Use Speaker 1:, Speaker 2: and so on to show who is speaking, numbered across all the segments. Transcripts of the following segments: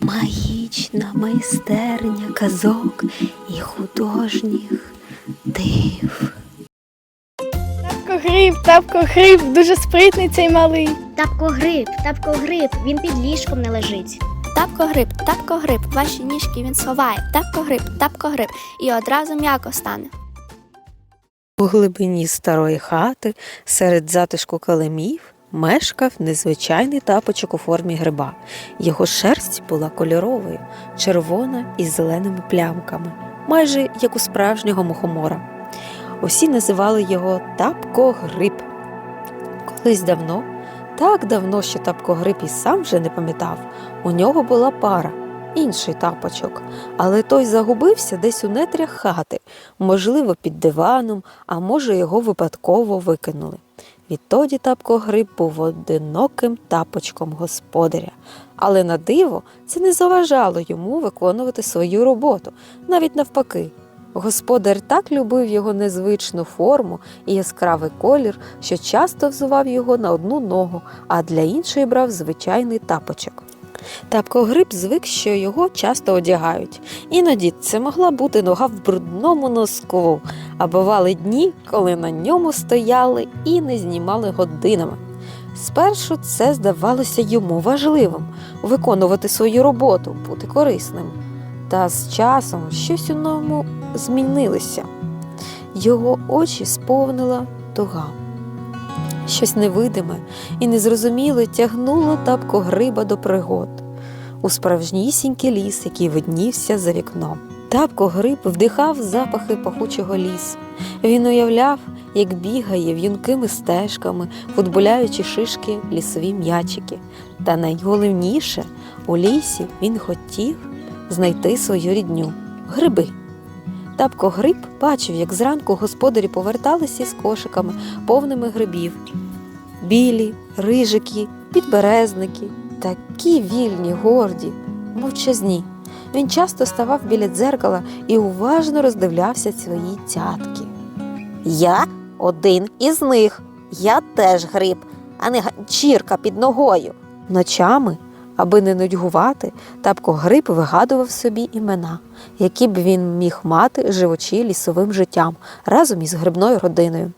Speaker 1: Магічна майстерня казок і художніх див.
Speaker 2: Тапко гриб, тапко гриб, дуже спритний цей малий.
Speaker 3: Тапко гриб, тапко гриб, він під ліжком не лежить.
Speaker 4: Тапко гриб, тапко гриб, ваші ніжки він сховає. Тапко гриб, тапко гриб, і одразу м'яко стане.
Speaker 1: У глибині старої хати, серед затишку килимів, мешкав незвичайний тапочок у формі гриба. Його шерсть була кольоровою, червона із зеленими плямками, майже як у справжнього мухомора. Усі називали його тапко-гриб. Колись давно, так давно, що тапко-гриб і сам вже не пам'ятав, у нього була пара, інший тапочок, але той загубився десь у нетрях хати, можливо, під диваном, а може, його випадково викинули. Відтоді тапко гриб був одиноким тапочком господаря. Але на диво це не заважало йому виконувати свою роботу, навіть навпаки. Господар так любив його незвичну форму і яскравий колір, що часто взував його на одну ногу, а для іншої брав звичайний тапочок. Тапкогриб звик, що його часто одягають. Іноді це могла бути нога в брудному носку, а бували дні, коли на ньому стояли і не знімали годинами. Спершу це здавалося йому важливим виконувати свою роботу, бути корисним. Та з часом щось у ньому змінилося. Його очі сповнила туга. Щось невидиме і незрозуміле тягнуло тапко гриба до пригод у справжнісінький ліс, який виднівся за вікном. Тапко гриб вдихав запахи пахучого лісу. Він уявляв, як бігає в'юнкими стежками, футболяючи шишки лісові м'ячики. Та найголовніше у лісі він хотів знайти свою рідню гриби. Тапко гриб бачив, як зранку господарі поверталися з кошиками, повними грибів. Білі, рижики, підберезники, такі вільні, горді, мовчазні. Він часто ставав біля дзеркала і уважно роздивлявся свої цятки.
Speaker 5: Я один із них. Я теж гриб, а не ганчірка під ногою.
Speaker 1: Ночами, аби не нудьгувати, тапко гриб вигадував собі імена, які б він міг мати, живучи лісовим життям разом із грибною родиною.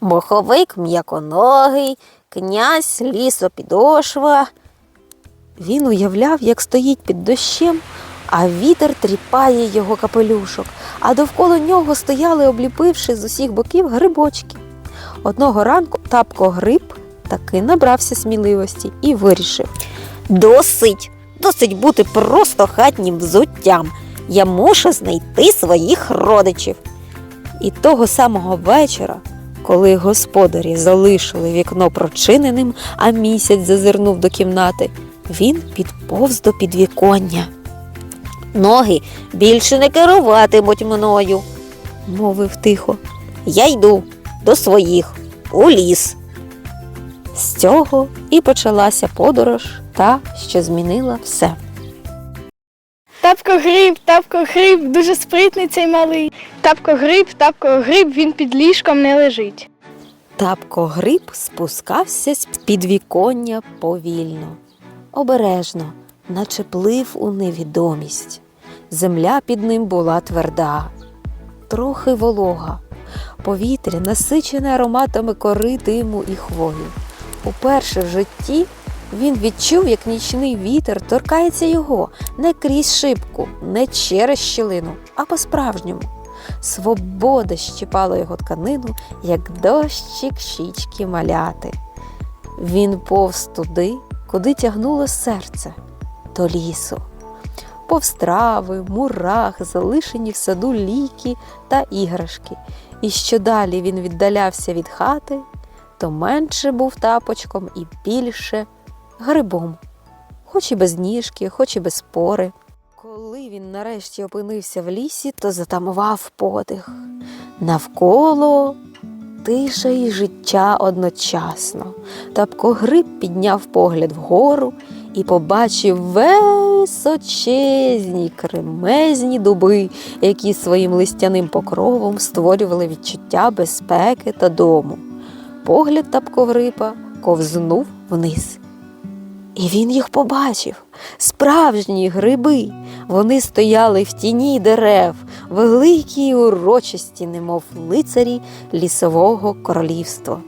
Speaker 5: Моховик м'яконогий, князь лісопідошва.
Speaker 1: Він уявляв, як стоїть під дощем, а вітер тріпає його капелюшок, а довкола нього стояли, обліпивши з усіх боків грибочки. Одного ранку тапко гриб таки набрався сміливості і вирішив.
Speaker 5: Досить, досить бути просто хатнім взуттям. Я мушу знайти своїх родичів.
Speaker 1: І того самого вечора, коли господарі залишили вікно прочиненим, а місяць зазирнув до кімнати, він підповз до підвіконня,
Speaker 5: Ноги більше не керуватимуть мною.
Speaker 1: мовив тихо.
Speaker 5: Я йду до своїх у ліс.
Speaker 1: З цього і почалася подорож, та, що змінила все.
Speaker 2: Тапко гриб, тапко гриб, дуже спритний цей малий. Тапко гриб, тапко гриб, він під ліжком не лежить.
Speaker 1: Тапко гриб спускався з підвіконня повільно, обережно, наче плив у невідомість. Земля під ним була тверда, трохи волога, повітря насичене ароматами кори, диму і хвої. Уперше в житті він відчув, як нічний вітер торкається його не крізь шибку, не через щілину, а по-справжньому. Свобода щипала його тканину, як дощик щічки маляти. Він повз туди, куди тягнуло серце, до лісу. Повз трави, мурах, залишені в саду ліки та іграшки. І що далі він віддалявся від хати, то менше був тапочком і більше грибом, хоч і без ніжки, хоч і без спори. Коли він нарешті опинився в лісі, то затамував подих. Навколо тиша і життя одночасно. Тапко гриб підняв погляд вгору і побачив височезні кремезні дуби, які своїм листяним покровом створювали відчуття безпеки та дому. Погляд тапковрипа ковзнув вниз. І він їх побачив. Справжні гриби. Вони стояли в тіні дерев, великі й урочисті, немов лицарі лісового королівства.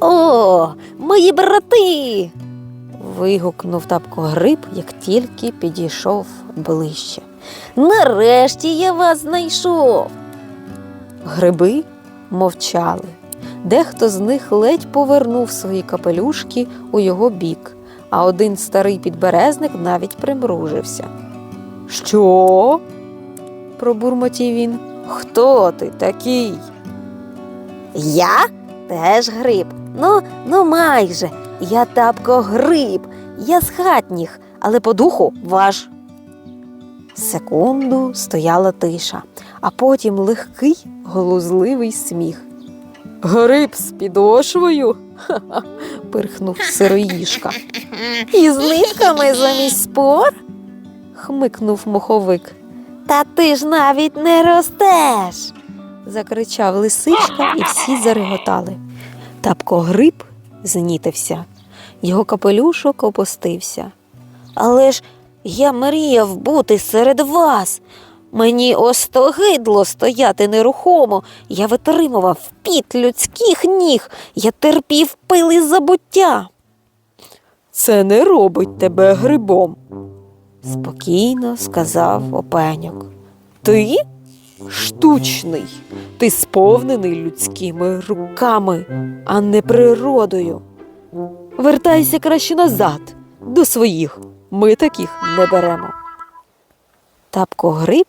Speaker 5: О, мої брати!
Speaker 1: Вигукнув тапкогриб, як тільки підійшов ближче.
Speaker 5: Нарешті я вас знайшов.
Speaker 1: Гриби мовчали. Дехто з них ледь повернув свої капелюшки у його бік, а один старий підберезник навіть примружився. Що? пробурмотів він. Хто ти такий?
Speaker 5: Я теж гриб. Ну, ну майже. Я тапко гриб. Я з хатніх, але по духу ваш.
Speaker 1: Секунду стояла тиша, а потім легкий глузливий сміх. Гриб з підошвою? Ха-ха, пирхнув сироїшка.
Speaker 5: І з замість спор?
Speaker 1: Хмикнув моховик.
Speaker 5: Та ти ж навіть не ростеш.
Speaker 1: закричав лисичка, і всі зареготали. Тапкогриб знітився, його капелюшок опустився.
Speaker 5: Але ж я мріяв бути серед вас. Мені остогидло стояти нерухомо. Я витримував піт людських ніг, я терпів пили забуття.
Speaker 1: Це не робить тебе грибом, спокійно сказав опеньок. Ти штучний, ти сповнений людськими руками, а не природою. Вертайся краще назад, до своїх. Ми таких не беремо. Тапкогриб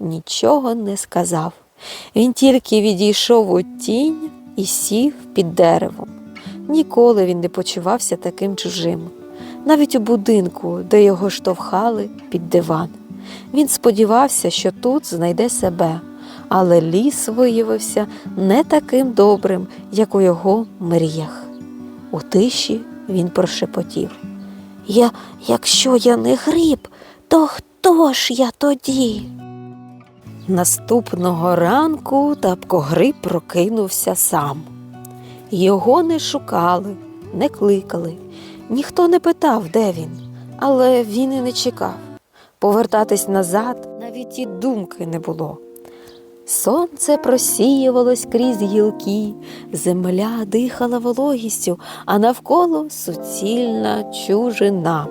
Speaker 1: нічого не сказав. Він тільки відійшов у тінь і сів під деревом. Ніколи він не почувався таким чужим, навіть у будинку, де його штовхали під диван. Він сподівався, що тут знайде себе, але ліс виявився не таким добрим, як у його мріях. У тиші він прошепотів.
Speaker 5: Я, якщо я не гриб, то хто ж я тоді?
Speaker 1: Наступного ранку тапкогриб прокинувся сам. Його не шукали, не кликали, ніхто не питав, де він, але він і не чекав. Повертатись назад навіть і думки не було. Сонце просіювалось крізь гілки, земля дихала вологістю, а навколо суцільна чужина.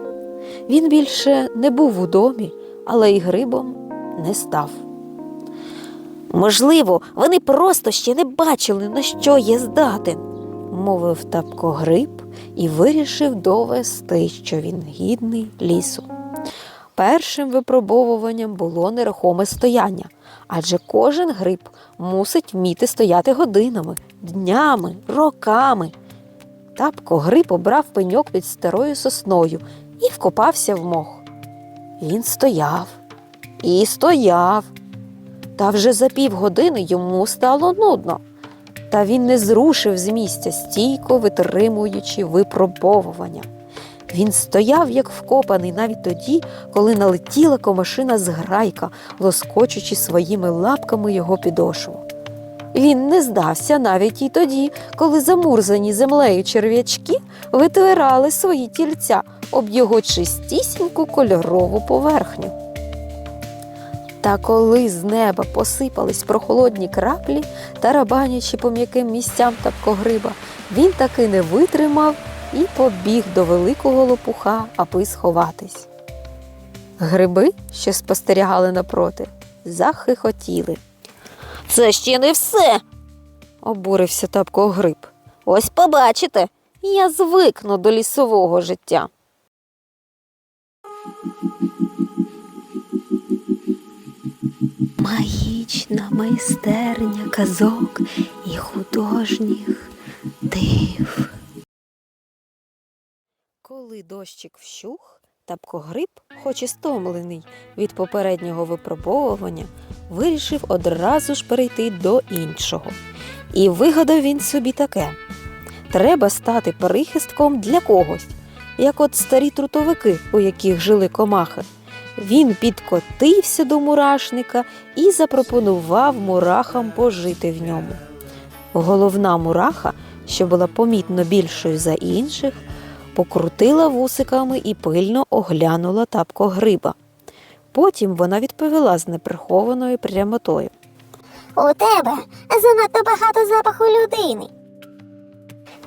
Speaker 1: Він більше не був у домі, але й грибом не став.
Speaker 5: Можливо, вони просто ще не бачили, на що я здатен.
Speaker 1: Мовив тапкогриб і вирішив довести, що він гідний лісу. Першим випробовуванням було нерухоме стояння, адже кожен гриб мусить вміти стояти годинами, днями, роками. Тапкогриб обрав пеньок під старою сосною і вкопався в мох. Він стояв і стояв. Та вже за півгодини йому стало нудно. Та він не зрушив з місця, стійко витримуючи випробовування. Він стояв, як вкопаний, навіть тоді, коли налетіла комашина з грайка, лоскочучи своїми лапками його підошву. Він не здався навіть і тоді, коли замурзані землею черв'ячки витирали свої тільця об його чистісіньку кольорову поверхню. Та коли з неба посипались прохолодні краплі, тарабанячи по м'яким місцям тапкогриба, він таки не витримав і побіг до великого лопуха, аби сховатись. Гриби, що спостерігали напроти, захихотіли.
Speaker 5: Це ще не все.
Speaker 1: Обурився тапкогриб.
Speaker 5: Ось побачите, я звикну до лісового життя.
Speaker 1: Магічна майстерня казок і художніх див. Коли дощик вщух, тапкогриб, хоч і стомлений від попереднього випробовування, вирішив одразу ж перейти до іншого. І вигадав він собі таке: треба стати прихистком для когось, як от старі трутовики, у яких жили комахи. Він підкотився до мурашника і запропонував мурахам пожити в ньому. Головна мураха що була помітно більшою за інших, покрутила вусиками і пильно оглянула тапко гриба. Потім вона відповіла з неприхованою прямотою.
Speaker 6: У тебе занадто багато запаху людини.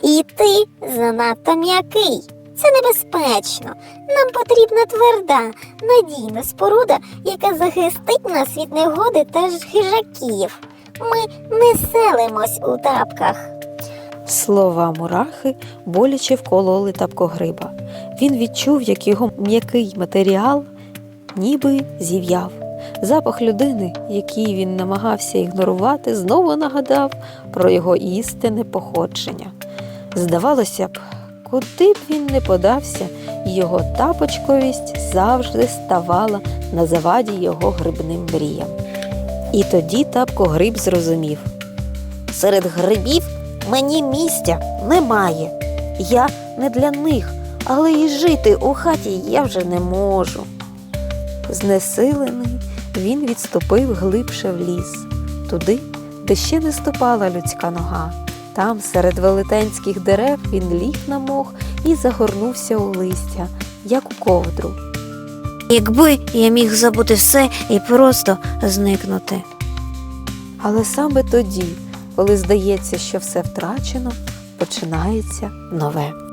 Speaker 6: І ти занадто м'який. Це небезпечно. Нам потрібна тверда, надійна споруда, яка захистить нас від негоди та ж хижаків. Ми не селимось у тапках.
Speaker 1: Слова мурахи боляче вкололи тапкогриба. Він відчув, як його м'який матеріал ніби зів'яв. Запах людини, який він намагався ігнорувати, знову нагадав про його істинне походження. Здавалося б, куди б він не подався, його тапочковість завжди ставала на заваді його грибним мріям. І тоді тапко гриб зрозумів.
Speaker 5: Серед грибів мені місця немає. Я не для них, але і жити у хаті я вже не можу.
Speaker 1: Знесилений, він відступив глибше в ліс, туди, де ще не ступала людська нога. Там, серед велетенських дерев, він ліг на мох і загорнувся у листя, як у ковдру.
Speaker 5: Якби я міг забути все і просто зникнути.
Speaker 1: Але саме тоді, коли здається, що все втрачено, починається нове.